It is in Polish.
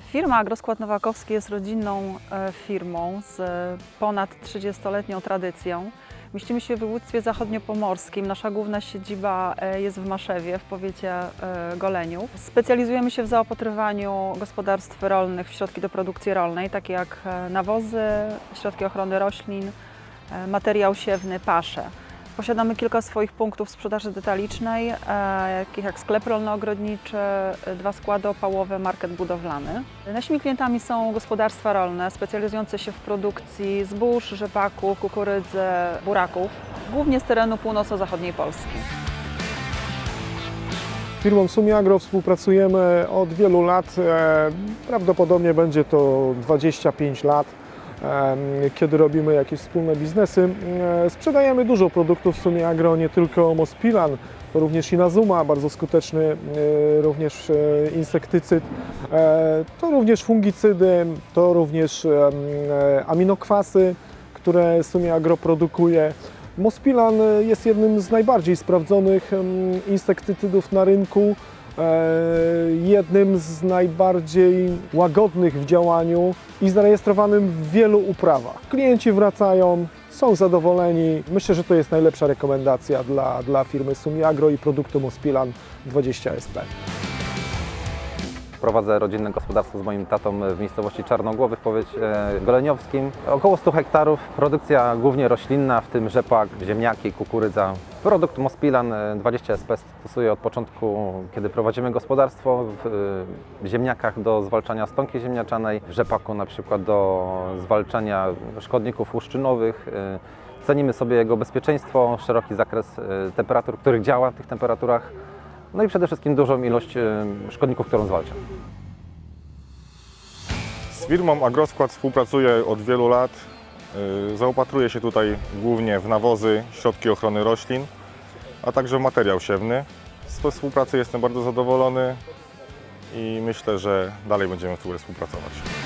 Firma Agroskład Nowakowski jest rodzinną e, firmą z e, ponad 30-letnią tradycją. Mieścimy się w województwie zachodniopomorskim. Nasza główna siedziba e, jest w Maszewie, w powiecie e, Goleniów. Specjalizujemy się w zaopatrywaniu gospodarstw rolnych w środki do produkcji rolnej, takie jak e, nawozy, środki ochrony roślin, e, materiał siewny, pasze. Posiadamy kilka swoich punktów sprzedaży detalicznej, e, takich jak sklep rolno-ogrodniczy, dwa składy opałowe, market budowlany. Naszymi klientami są gospodarstwa rolne specjalizujące się w produkcji zbóż, rzepaku, kukurydzy, buraków, głównie z terenu północno-zachodniej Polski. Z firmą Sumiagro współpracujemy od wielu lat. E, Prawdopodobnie będzie to 25 lat, kiedy robimy jakieś wspólne biznesy. Sprzedajemy dużo produktów Sumiagro, nie tylko Mospilan, to również Inazuma, bardzo skuteczny również e, insektycyd. E, To również fungicydy, to również e, aminokwasy, które Sumiagro produkuje. Mospilan jest jednym z najbardziej sprawdzonych insektycydów na rynku, jednym z najbardziej łagodnych w działaniu i zarejestrowanym w wielu uprawach. Klienci wracają, są zadowoleni. Myślę, że to jest najlepsza rekomendacja dla, dla firmy Sumiagro i produktu Mospilan 20SP. Prowadzę rodzinne gospodarstwo z moim tatą w miejscowości Czarnogłowy w powiecie goleniowskim. Około 100 hektarów, produkcja głównie roślinna, w tym rzepak, ziemniaki, kukurydza. Produkt Mospilan 20SP stosuję od początku, kiedy prowadzimy gospodarstwo. W e, ziemniakach do zwalczania stonki ziemniaczanej, w rzepaku na przykład do zwalczania szkodników łuszczynowych. E, Cenimy sobie jego bezpieczeństwo, szeroki zakres e, temperatur, których działa w tych temperaturach. No i przede wszystkim dużą ilość szkodników, którą zwalcza. Z firmą Agroskład współpracuję od wielu lat. Y, Zaopatruję się tutaj głównie w nawozy, środki ochrony roślin, a także w materiał siewny. Z współpracy jestem bardzo zadowolony i myślę, że dalej będziemy w współpracować.